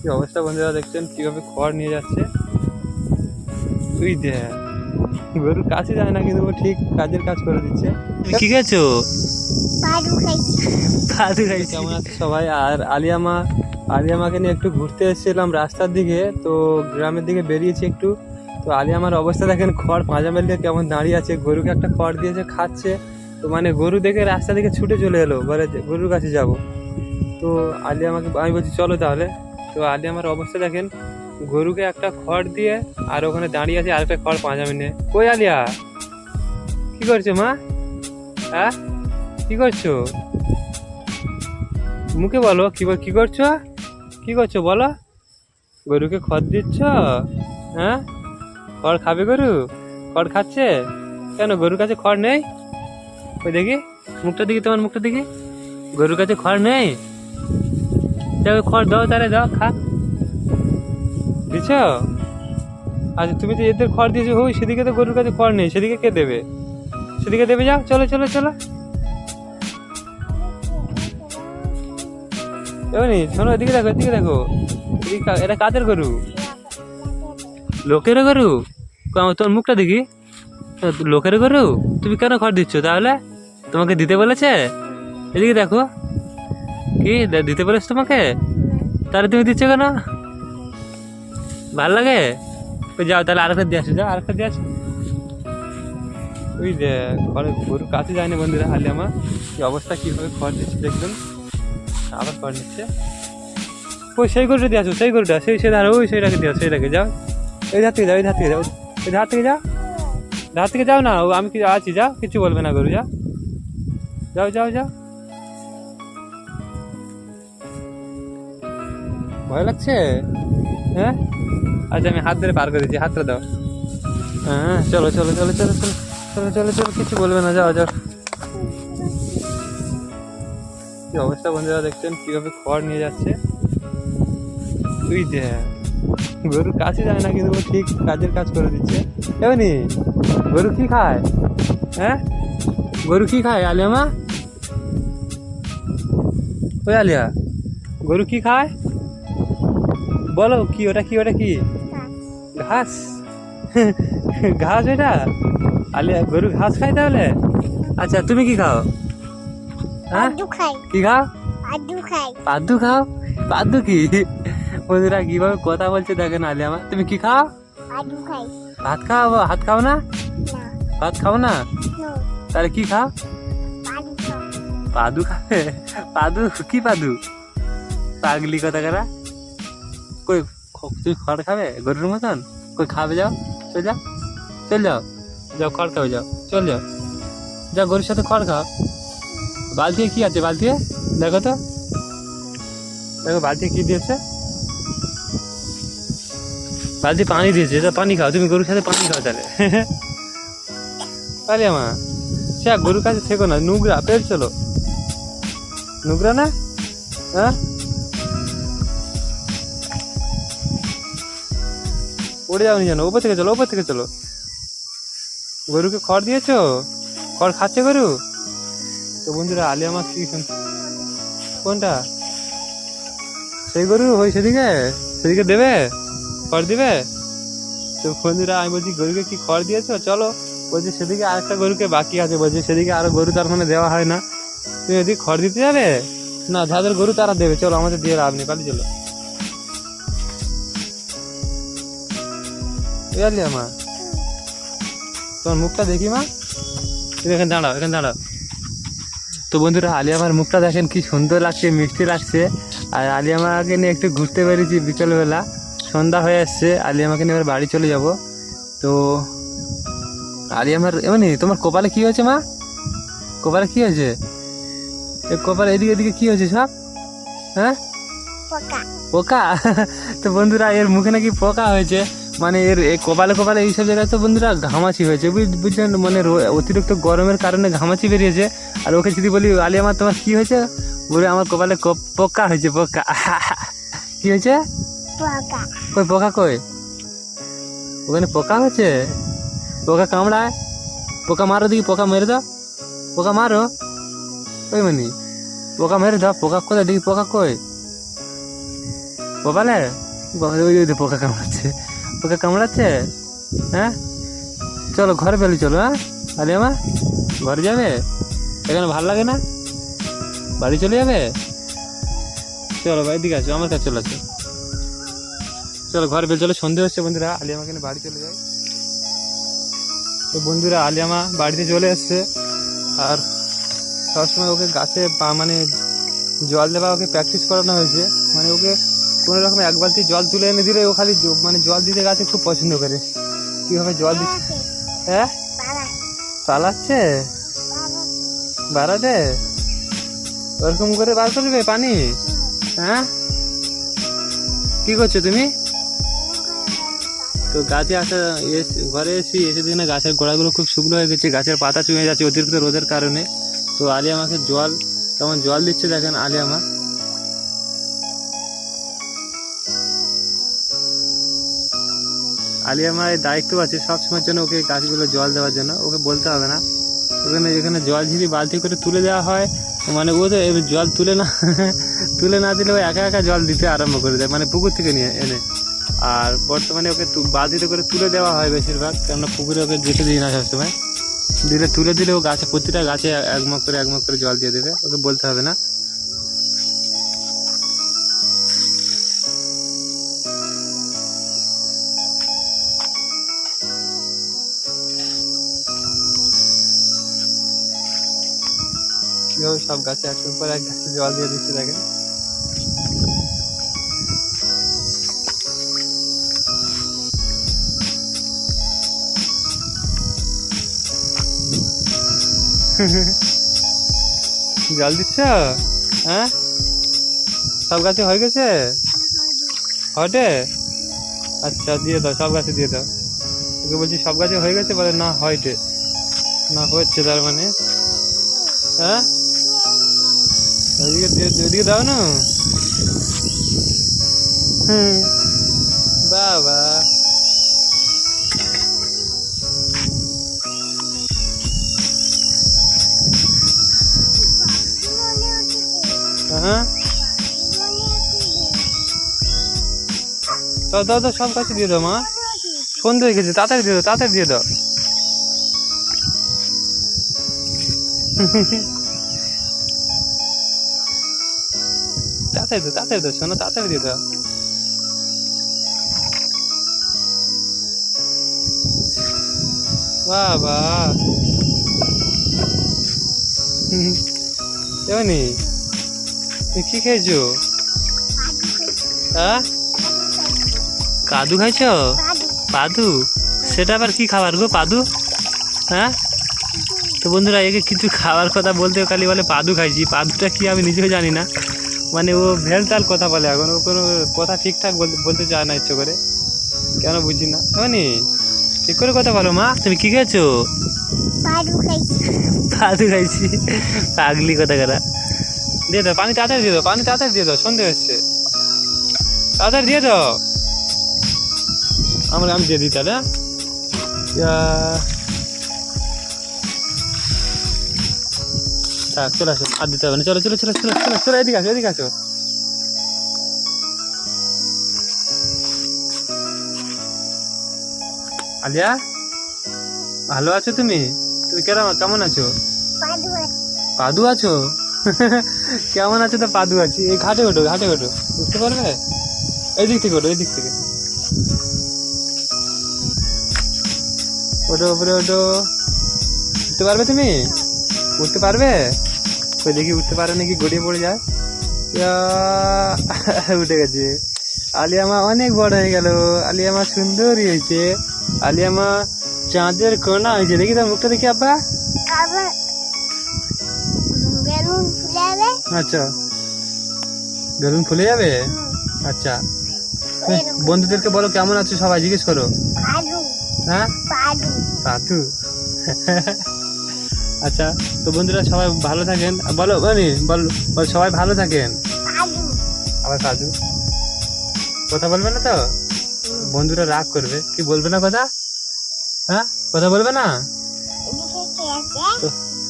কি অবস্থা বন্ধুরা দেখছেন? কীভাবে খড় নিয়ে যাচ্ছে? তুই দেখ গরুর কাছে যায় না কিন্তু ঠিক কাজের কাজ করে দিচ্ছে। কি গেছো কেমন আছে সবাই? আর আলিয়ামা আলিয়ামাকে নিয়ে একটু ঘুরতে এসেছিলাম রাস্তার দিকে তো গ্রামের দিকে বেরিয়েছি একটু। তো আলিয়ামার অবস্থা দেখেন খড় পাঁজা মেলে কেমন দাঁড়িয়ে আছে। গরুকে একটা খড় দিয়েছে খাচ্ছে। তো মানে গরু দেখে রাস্তা থেকে ছুটে চলে এলো বলে গরুর কাছে যাব। তো আলিয়ামাকে আমি বলছি চলো তাহলে। তো আদি আমার অবস্থা দেখেন, গরুকে একটা খড় দিয়ে আর ওখানে দাঁড়িয়ে আছে আরেকটা খড় পাঁজা মেনে কই আলিয়া? কি করছ মা? হ্যাঁ কি করছ? মুখে বলো, কি কি করছ? কি করছ বলো? গরুকে খড় দিচ্ছ? হ্যাঁ খড় খাবে গরু? খড় খাচ্ছে? কেন, গরুর কাছে খড় নেই? ওই দেখি মুখটা দেখি তোমার মুখটা দেখি গরুর কাছে খড় নেই? যাও খড় দাও, তাহলে দাও খা। দিচ্ছ আচ্ছা তুমি তো এদের খড় দিয়েছ ওই সেদিকে তো গরুর কাছে খড় নেই, সেদিকে কে দেবে? সেদিকে দেবে, যাও, চলো চলো চলো। এমনি শোনো, এদিকে দেখো এদিকে দেখো। এটা কাদের গরু? লোকের গরু? তোর মুখটা দেখি। লোকের গরু? তুমি কেন খড় দিচ্ছ, তাহলে? তোমাকে দিতে বলেছে? এদিকে দেখো। কি? দিতে বলেছে তোমাকে? তাহলে তুমি দিচ্ছ কেন? ভালো লাগে? ওই যাও, তাহলে আরেকটা দিয়ে আসো, যাও, আরেকটা দিয়ে আসো। ওই যে, ঘরে গরুর কাছে যায়নি বন্ধুরা, হালে আমার। কি অবস্থা, কীভাবে খড় দিচ্ছে দেখবেন আবার খড় নিচ্ছে ওই সেই গরুটা দিয়ে আসো, সেই গরুটা, সেই সেই ধারে ওই সেইটাকে দিয়ে সেইটাকে, যাও। এই ধার থেকে যাও এই ধার থেকে যাও এই ধার থেকে যাও। ধার থেকে যাও না আমি কি আছি যা কিছু বলবে না গরু যা যাও যাও যাও। ভয় লাগছে? হ্যাঁ? আচ্ছা আমি হাত ধরে পার করে দিচ্ছি হাতটা দাও। হ্যাঁ চলো চলো চলো চলো চলো চলো চলো চলো কিছু বলবে না যাও যাও। কি অবস্থা বন্ধুরা দেখছেন কীভাবে খড় নিয়ে যাচ্ছে? তুই যে গরুর কাছে যায় না কিন্তু ঠিক কাজের কাজ করে দিচ্ছে। এমনি গরু কি খায়? হ্যাঁ? গরু কি খায় আলিয়া মা? ওই আলিয়া গরু কি খায়? বলো কি ওটা কি ওটা কি? ঘাস। ঘাস এটা? আলিয়া গরু ঘাস খায় তাহলে? আচ্ছা তুমি কি খাও? হ্যাঁ? কি খাও? পাদ্দু খাও? পাদ্দু কি? বন্ধুরা কীভাবে কথা বলছে দেখেন আলে আমার। তুমি কি খাও? ভাত খাও ভাত খাও না? না। ভাত খাও না? তাহলে কি খাও। পাদু খাবে? পাদু? কি পাদু? পাগলি কথা কারা? কই তুমি খড় খাবে? গরুর মতন? কই খাবে যাও, চল যাও চল যাও। যাও, খড় খাবে, যাও, চল যাও। যাও, গরুর সাথে খড় খাও। বালতিতে কি আছে বালতিতে দেখো তো। দেখো বালতি কি দিয়েছে? বালতি পানি দিয়েছে, এটা পানি খাও, তুমি গরুর সাথে পানি খাও তাহলে। তাহলে মা, সে গরুর কাছে থেকো না নুগরা পেট চলো। নুগরা না? হ্যাঁ? উড়ে যাও যেন। ওপর থেকে চলো, ওপর থেকে চলো। গরুকে খড় দিয়েছ? খড় খাচ্ছে গরু? তো বন্ধুরা আলিয়া মাছ কি কোনটা? সেই গরু? ওই সেদিকে? সেদিকে দেবে? খড় দিবে? তো বন্ধুরা, আমি বলছি, গরুকে কি খড় দিয়েছ? চলো। বলছি, সেদিকে আরেকটা গরুকে বাকি আছে। বলছি, সেদিকে আরও গরু তার মানে দেওয়া হয় না। তুমি এদিকে খড় দিতে যাবে? না, যাদের গরু তারা দেবে। চলো, আমাদের দিয়ে লাভ নেই, পালিয়ে চলো। বুঝলি মা। তোমার মুখটা দেখি মা। তুমি এখানে দাঁড়াও এখানে দাঁড়াও। তো বন্ধুরা আলিয়ামার মুখটা দেখেন কি সুন্দর লাগছে মিষ্টি লাগছে। আর আলিয়ামাকে নিয়ে একটু ঘুরতে পেরেছি বিকেলবেলা। সন্ধ্যা হয়ে আসছে আলিয়ামাকে নিয়ে এবার বাড়ি চলে যাব। তো আলিয়ামার এমনি তোমার কপালে কি হয়েছে মা? কপালে কি হয়েছে? এ কপালে এদিকে এদিকে কি হয়েছে সব? হ্যাঁ? পোকা। পোকা? তো বন্ধুরা এর মুখে নাকি পোকা হয়েছে। মানে এর এই কপালে কপালে এইসব জায়গায় তো বন্ধুরা ঘামাচি হয়েছে। বুঝ- বুঝছেন মানে অতিরিক্ত গরমের কারণে ঘামাচি বেরিয়েছে। আর ওকে যদি বলি আলি আমার তোমার কি হয়েছে? বলে আমার কপালে পোকা হয়েছে পোকা। কি হয়েছে? কই পোকা কই? ওখানে পোকা হয়েছে? পোকা কামড়ায়? পোকা মারো দেখি পোকা মেরে দাও। পোকা মারো? ওই মানে? পোকা মেরে দাও পোকা কোথায়? দেখি পোকা কই? কপালে? পোকা কামড়াচ্ছে। পোকা কামড়াচ্ছে? হ্যাঁ? চলো, ঘরে পেলি চলো হ্যাঁ? আরে মা ঘরে যাবে? এখানে ভালো লাগে না? বাড়ি চলে যাবে? চলো, ভাই দিকে আসো, আমার কাছে চলে আসো। চলো, ঘরে বেল চলো, সন্ধে হচ্ছে, বন্ধুরা, আলিয়ামা কেন বাড়ি চলে যায়। তো বন্ধুরা, আলিয়ামা বাড়িতে চলে এসছে। আর সবসময় ওকে গাছে মানে জল দেওয়া, ওকে প্র্যাকটিস করানো হয়েছে। মানে ওকে কোনো রকম এক বালতি জল তুলে এনে দিলে ও খালি মানে জল দিতে গাছে খুব পছন্দ করে। কীভাবে জল দিচ্ছে হ্যাঁ? পালাচ্ছে বাড়াতে ওরকম করে বার করবে পানি? হ্যাঁ? কি করছ তুমি? তো গাছে আসা এস- ঘরে এসি এসে দেখি না গাছের গোড়াগুলো খুব শুকনো হয়ে গেছে গাছের পাতা চুয়ে যাচ্ছে অতিরিক্ত রোদের কারণে। তো আলিয়া আমাকে জল কেমন জল দিচ্ছে দেখেন আলিয়া মা। আলিয়া মায়ের দায়িত্ব আছে সবসময়ের জন্য ওকে গাছগুলো জল দেওয়ার জন্য। ওকে বলতে হবে না। ওখানে যেখানে জল ঝিরি বালতি করে তুলে দেওয়া হয় মানে ও তো জল তুলে না তুলে না দিলে ও একা একা জল দিতে আরম্ভ করে দেয় মানে পুকুর থেকে নিয়ে এনে। আর বর্তমানে ওকে বালতিতে করে তুলে দেওয়া হয় বেশিরভাগ, কেননা পুকুরে ওকে যেতে দিই না সবসময়। দিলে তুলে দিলে ও গাছে, প্রতিটা গাছে এক মগ করে, এক মগ করে জল দিয়ে দেবে, ওকে বলতে হবে না। কীভাবে সব গাছে একটার পর এক গাছে জল দিয়ে দিচ্ছে, দেখেন। জল দিচ্ছ? হ্যাঁ? সব গাছে হয়ে গেছে? হটে? আচ্ছা দিয়ে দাও, সব গাছে দিয়ে দাও। ওকে বলছি, সব গাছে হয়ে গেছে বলে না, হয়টে। না হচ্ছে তার মানে। হ্যাঁ? ওদিকে ওদিকে দাও না। বাবা। হ্যাঁ? দাও দাও দাও সব কাছে দিয়ে দাও মা। সন্ধে হয়ে গেছে তাড়াতাড়ি দিয়ে দাও তাড়াতাড়ি দিয়ে দাও। তাড়াতাড়ি দাও তাড়াতাড়ি দাও শোনো, তাড়াতাড়ি দিয়ে দাও। বাবা। এমনি, তুমি কি খেয়েছো? হ্যাঁ কাদু খাইছ? পাদু? সেটা আবার কি খাবার গো, পাদু? হ্যাঁ? তো বন্ধুরা, একে কিছু খাবার কথা বলতে খালি বলে পাদু খাইছি, পাদুটা কি আমি নিজেও জানি না। মানে ও ভেলটাল কথা বলে এখন ও কোনো কথা ঠিকঠাক বলতে চায় না ইচ্ছে করে। কেন বুঝি না। মানে ঠিক করে কথা বলো মা তুমি কি খেয়েছো? পাদু খাইছি। পাগলি কথা করা। দিয়ে দাও পানি তাড়াতাড়ি দিয়ে দাও পানি তাড়াতাড়ি দিয়ে দাও সন্ধে হচ্ছে। তাড়াতাড়ি দিয়ে দাও। আমরা আমি দিয়ে দিই তাহলে। থাক চলে আসো। আর দিতে হবে না। চলো চলো চলো চলো চলো চলো এদিকে আসো এদিকে আসো। আলিয়া ভালো আছো তুমি? তুমি কেমন কেমন আছো? পাদু আছো। কেমন আছো তো পাদু আছি? এই ঘাটে ওঠো ঘাটে ওঠো। বুঝতে পারবে? এই দিক থেকে ওঠো এই দিক থেকে। ওঠো উপরে ওঠো। উঠতে পারবে তুমি? উঠতে পারবে? কই দেখি উঠতে পারে নাকি গড়িয়ে পড়ে যায়। উঠে গেছে। আলিয়ামা অনেক বড় হয়ে গেল। আলিয়ামা সুন্দরী হয়েছে। আলিয়ামা চাঁদের কোনা হয়েছে। দেখি তো মুখটা দেখি আব্বা। আচ্ছা। বেলুন ফুলে যাবে? আচ্ছা। বন্ধুদেরকে বলো কেমন আছো সবাই? জিজ্ঞেস করো। হ্যাঁ? সাধু আচ্ছা তো বন্ধুরা সবাই ভালো থাকেন। বলো মানে বল সবাই ভালো থাকেন। আবার কাজু কথা বলবে না তো? বন্ধুরা রাগ করবে। কি বলবে না কথা? হ্যাঁ? কথা বলবে না?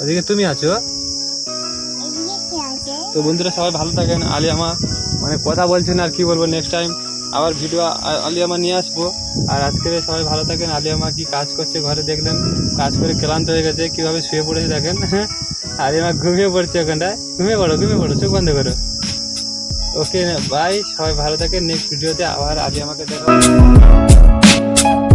ওদিকে তুমি আছো? তো বন্ধুরা সবাই ভালো থাকেন। আলিয়ামা মানে কথা বলছেন আর কি বলব নেক্সট টাইম আবার ভিডিও আলিয়ামা নিয়ে আসব। আর আজকে সবাই ভালো থাকেন। আলিয়ামা কি কাজ করছে ঘরে দেখলেন? কাজ করে ক্লান্ত হয়ে গেছে, কীভাবে শুয়ে পড়েছে দেখেন। আলিয়ামা ঘুমিয়ে পড়ছে ওখানটায়। ঘুমিয়ে পড়ো ঘুমিয়ে পড়ো, চোখ বন্ধ করো। ওকে বাই সবাই ভালো থাকেন। নেক্সট ভিডিওতে আবার আলিয়ামাকে দেখো